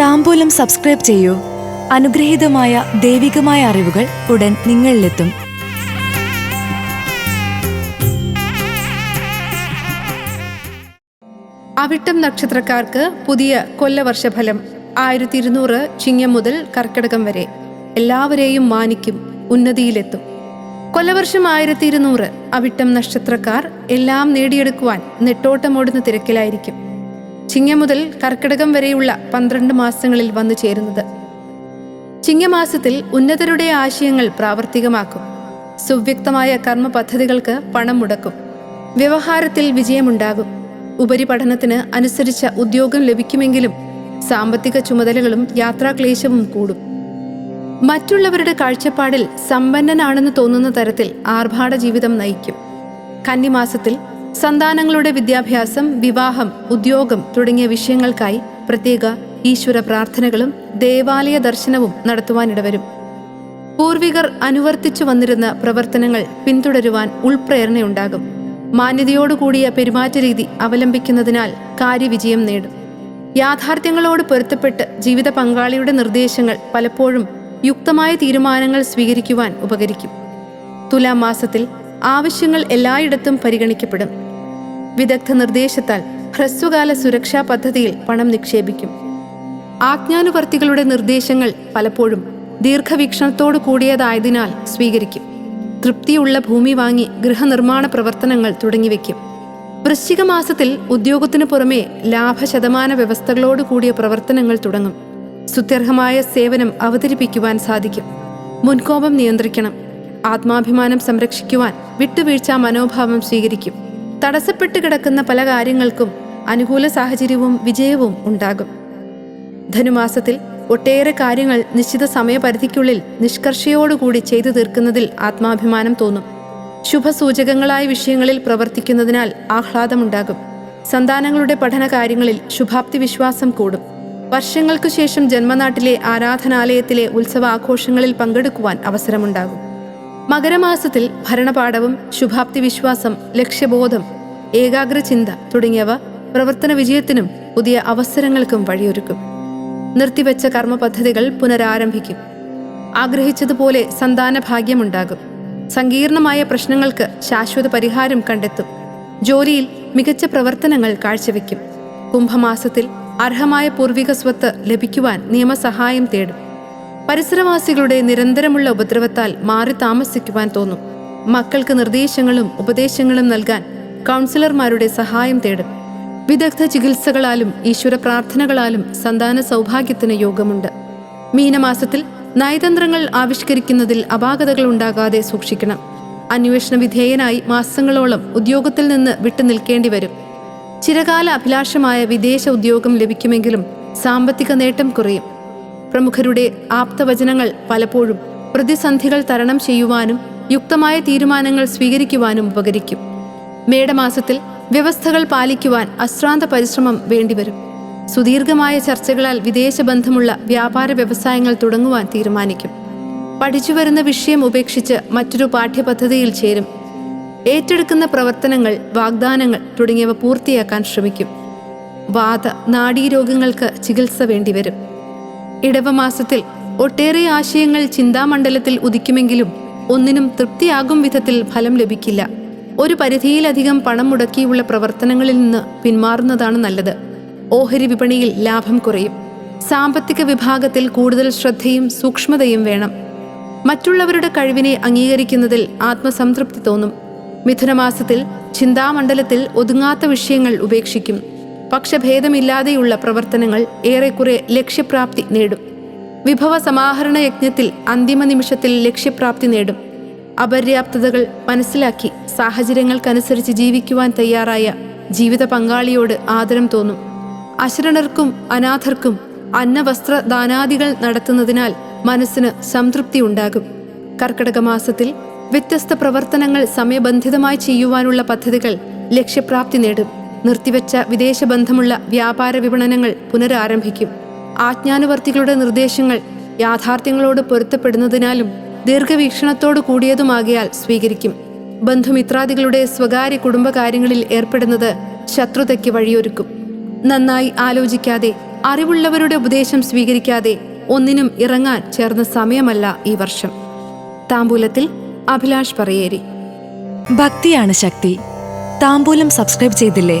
താമ്പൂലം subscribe ചെയ്യൂ. അനുഗ്രഹീതമായ ദൈവികമായ അറിവുകൾ ഉടൻ നിങ്ങളിലെത്തും. അവിട്ടം നക്ഷത്രക്കാർക്ക് പുതിയ കൊല്ലവർഷഫലം. ആയിരത്തി ഇരുന്നൂറ് ചിങ്ങം മുതൽ കർക്കിടകം വരെ. എല്ലാവരെയും മാനിക്കും ഉന്നതിയിലെത്തും. കൊല്ലവർഷം ആയിരത്തി ഇരുന്നൂറ് അവിട്ടം നക്ഷത്രക്കാർ എല്ലാം നേടിയെടുക്കുവാൻ നെട്ടോട്ടമോടുന്ന തിരക്കിലായിരിക്കും. ചിങ്ങം മുതൽ കർക്കിടകം വരെയുള്ള പന്ത്രണ്ട് മാസങ്ങളിൽ വന്നു ചേരുന്നത്. ചിങ്ങമാസത്തിൽ ഉന്നതരുടെ ആശയങ്ങൾ പ്രാവർത്തികമാക്കും. സുവ്യക്തമായ കർമ്മ പദ്ധതികൾക്ക് പണം മുടക്കും. വ്യവഹാരത്തിൽ വിജയമുണ്ടാകും. ഉപരിപഠനത്തിന് അനുസരിച്ച ഉദ്യോഗം ലഭിക്കുമെങ്കിലും സാമ്പത്തിക ചുമതലകളും യാത്രാക്ലേശവും കൂടും. മറ്റുള്ളവരുടെ കാഴ്ചപ്പാടിൽ സമ്പന്നനാണെന്ന് തോന്നുന്ന തരത്തിൽ ആർഭാട ജീവിതം നയിക്കും. കന്നിമാസത്തിൽ സന്താനങ്ങളുടെ വിദ്യാഭ്യാസം വിവാഹം ഉദ്യോഗം തുടങ്ങിയ വിഷയങ്ങൾക്കായി പ്രത്യേക ഈശ്വര പ്രാർത്ഥനകളും ദേവാലയ ദർശനവും നടത്തുവാനിടവരും. പൂർവികർ അനുവർത്തിച്ചു വന്നിരുന്ന പ്രവർത്തനങ്ങൾ പിന്തുടരുവാൻ ഉൾപ്രേരണയുണ്ടാകും. മാന്യതയോടുകൂടിയ പെരുമാറ്റരീതി അവലംബിക്കുന്നതിനാൽ കാര്യവിജയം നേടും. യാഥാർത്ഥ്യങ്ങളോട് പൊരുത്തപ്പെട്ട് ജീവിത പങ്കാളിയുടെ നിർദ്ദേശങ്ങൾ പലപ്പോഴും യുക്തമായ തീരുമാനങ്ങൾ സ്വീകരിക്കുവാൻ ഉപകരിക്കും. തുലാം മാസത്തിൽ ആവശ്യങ്ങൾ എല്ലായിടത്തും പരിഗണിക്കപ്പെടും. വിദഗ്ധ നിർദ്ദേശത്താൽ ഹ്രസ്വകാല സുരക്ഷാ പദ്ധതിയിൽ പണം നിക്ഷേപിക്കും. ആജ്ഞാനുവർത്തികളുടെ നിർദ്ദേശങ്ങൾ പലപ്പോഴും ദീർഘവീക്ഷണത്തോടു കൂടിയതായതിനാൽ സ്വീകരിക്കും. തൃപ്തിയുള്ള ഭൂമി വാങ്ങി ഗൃഹനിർമ്മാണ പ്രവർത്തനങ്ങൾ തുടങ്ങിവെക്കും. വൃശ്ചിക മാസത്തിൽ ഉദ്യോഗത്തിനു പുറമെ ലാഭശതമാന വ്യവസ്ഥകളോട് കൂടിയ പ്രവർത്തനങ്ങൾ തുടങ്ങും. സുത്യർഹമായ സേവനം അവതരിപ്പിക്കുവാൻ സാധിക്കും. മുൻകോപം നിയന്ത്രിക്കണം. ആത്മാഭിമാനം സംരക്ഷിക്കുവാൻ വിട്ടുവീഴ്ച മനോഭാവം സ്വീകരിക്കും. തടസ്സപ്പെട്ട് കിടക്കുന്ന പല കാര്യങ്ങൾക്കും അനുകൂല സാഹചര്യവും വിജയവും ഉണ്ടാകും. ധനുമാസത്തിൽ ഒട്ടേറെ കാര്യങ്ങൾ നിശ്ചിത സമയപരിധിക്കുള്ളിൽ നിഷ്കർഷയോടുകൂടി ചെയ്തു തീർക്കുന്നതിൽ ആത്മാഭിമാനം തോന്നും. ശുഭസൂചകങ്ങളായ വിഷയങ്ങളിൽ പ്രവർത്തിക്കുന്നതിനാൽ ആഹ്ലാദമുണ്ടാകും. സന്താനങ്ങളുടെ പഠന കാര്യങ്ങളിൽ ശുഭാപ്തി വിശ്വാസം കൂടും. വർഷങ്ങൾക്കു ശേഷം ജന്മനാട്ടിലെ ആരാധനാലയത്തിലെ ഉത്സവാഘോഷങ്ങളിൽ പങ്കെടുക്കുവാൻ അവസരമുണ്ടാകും. മകരമാസത്തിൽ ഭരണപാഠവും ശുഭാപ്തി വിശ്വാസം ലക്ഷ്യബോധം ഏകാഗ്രചിന്ത തുടങ്ങിയവ പ്രവർത്തന വിജയത്തിനും പുതിയ അവസരങ്ങൾക്കും വഴിയൊരുക്കും. നിർത്തിവെച്ച കർമ്മ പദ്ധതികൾ പുനരാരംഭിക്കും. ആഗ്രഹിച്ചതുപോലെ സന്താന ഭാഗ്യമുണ്ടാകും സങ്കീർണമായ പ്രശ്നങ്ങൾക്ക് ശാശ്വത പരിഹാരം കണ്ടെത്തും. ജോലിയിൽ മികച്ച പ്രവർത്തനങ്ങൾ കാഴ്ചവെക്കും. കുംഭമാസത്തിൽ അർഹമായ പൂർവിക സ്വത്ത് ലഭിക്കുവാൻ നിയമസഹായം തേടും. പരിസരവാസികളുടെ നിരന്തരമുള്ള ഉപദ്രവത്താൽ മാറി താമസിക്കുവാൻ തോന്നും. മക്കൾക്ക് നിർദ്ദേശങ്ങളും ഉപദേശങ്ങളും നൽകാൻ കൗൺസിലർമാരുടെ സഹായം തേടും. വിദഗ്ധ ചികിത്സകളാലും ഈശ്വര പ്രാർത്ഥനകളാലും സന്താന സൗഭാഗ്യത്തിന് യോഗമുണ്ട്. മീനമാസത്തിൽ നയതന്ത്രങ്ങൾ ആവിഷ്കരിക്കുന്നതിൽ അപാകതകൾ ഉണ്ടാകാതെ സൂക്ഷിക്കണം. അന്വേഷണ വിധേയനായി മാസങ്ങളോളം ഉദ്യോഗത്തിൽ നിന്ന് വിട്ടു നിൽക്കേണ്ടി വരും. ചിരകാല അഭിലാഷമായ വിദേശ ഉദ്യോഗം ലഭിക്കുമെങ്കിലും സാമ്പത്തിക നേട്ടം കുറയും. പ്രമുഖരുടെ ആപ്തവചനങ്ങൾ പലപ്പോഴും പ്രതിസന്ധികൾ തരണം ചെയ്യുവാനും യുക്തമായ തീരുമാനങ്ങൾ സ്വീകരിക്കുവാനും ഉപകരിക്കും. മേടമാസത്തിൽ വ്യവസ്ഥകൾ പാലിക്കുവാൻ അശ്രാന്ത പരിശ്രമം വേണ്ടിവരും. സുദീർഘമായ ചർച്ചകളാൽ വിദേശ ബന്ധമുള്ള വ്യാപാര വ്യവസായങ്ങൾ തുടങ്ങുവാൻ തീരുമാനിക്കും. പഠിച്ചുവരുന്ന വിഷയം ഉപേക്ഷിച്ച് മറ്റൊരു പാഠ്യപദ്ധതിയിൽ ചേരും. ഏറ്റെടുക്കുന്ന പ്രവർത്തനങ്ങൾ വാഗ്ദാനങ്ങൾ തുടങ്ങിയവ പൂർത്തിയാക്കാൻ ശ്രമിക്കും. വാത നാഡീരോഗങ്ങൾക്ക് ചികിത്സ വേണ്ടിവരും. ഇടവമാസത്തിൽ ഒട്ടേറെ ആശയങ്ങൾ ചിന്താമണ്ഡലത്തിൽ ഉദിക്കുമെങ്കിലും ഒന്നിനും തൃപ്തിയാകും വിധത്തിൽ ഫലം ലഭിക്കില്ല. ഒരു പരിധിയിലധികം പണം മുടക്കിയുള്ള പ്രവർത്തനങ്ങളിൽ നിന്ന് പിന്മാറുന്നതാണ് നല്ലത്. ഓഹരി വിപണിയിൽ ലാഭം കുറയും. സാമ്പത്തിക വിഭാഗത്തിൽ കൂടുതൽ ശ്രദ്ധയും സൂക്ഷ്മതയും വേണം. മറ്റുള്ളവരുടെ കഴിവിനെ അംഗീകരിക്കുന്നതിൽ ആത്മസംതൃപ്തി തോന്നും. മിഥുനമാസത്തിൽ ചിന്താമണ്ഡലത്തിൽ ഒതുങ്ങാത്ത വിഷയങ്ങൾ ഉപേക്ഷിക്കും. പക്ഷഭേദമില്ലാതെയുള്ള പ്രവർത്തനങ്ങൾ ഏറെക്കുറെ ലക്ഷ്യപ്രാപ്തി നേടും. വിഭവ സമാഹരണ യജ്ഞത്തിൽ അന്തിമ നിമിഷത്തിൽ ലക്ഷ്യപ്രാപ്തി നേടും. അപര്യാപ്തതകൾ മനസ്സിലാക്കി സാഹചര്യങ്ങൾക്കനുസരിച്ച് ജീവിക്കുവാൻ തയ്യാറായ ജീവിത പങ്കാളിയോട് ആദരം തോന്നും. അശരണർക്കും അനാഥർക്കും അന്നവസ്ത്ര ദാനാദികൾ നടത്തുന്നതിനാൽ മനസ്സിന് സംതൃപ്തി ഉണ്ടാകും. കർക്കിടക മാസത്തിൽ വ്യത്യസ്ത പ്രവർത്തനങ്ങൾ സമയബന്ധിതമായി ചെയ്യുവാനുള്ള പദ്ധതികൾ ലക്ഷ്യപ്രാപ്തി നേടും. നിർത്തിവെച്ച വിദേശ ബന്ധമുള്ള വ്യാപാര വിപണനങ്ങൾ പുനരാരംഭിക്കും. ആജ്ഞാനുവർത്തികളുടെ നിർദ്ദേശങ്ങൾ യാഥാർത്ഥ്യങ്ങളോട് പൊരുത്തപ്പെടുന്നതിനാലും ദീർഘവീക്ഷണത്തോടു കൂടിയതുമാകിയാൽ സ്വീകരിക്കും. ബന്ധുമിത്രാദികളുടെ സ്വകാര്യ കുടുംബകാര്യങ്ങളിൽ ഏർപ്പെടുന്നത് ശത്രുതയ്ക്ക് വഴിയൊരുക്കും. നന്നായി ആലോചിക്കാതെ അറിവുള്ളവരുടെ ഉപദേശം സ്വീകരിക്കാതെ ഒന്നിനും ഇറങ്ങാൻ ചേർന്ന സമയമല്ല ഈ വർഷം. താമ്പൂലത്തിൽ അഭിലാഷ് പറയേരി. ഭക്തിയാണ് ശക്തി. താമ്പൂലം സബ്സ്ക്രൈബ് ചെയ്തില്ലേ?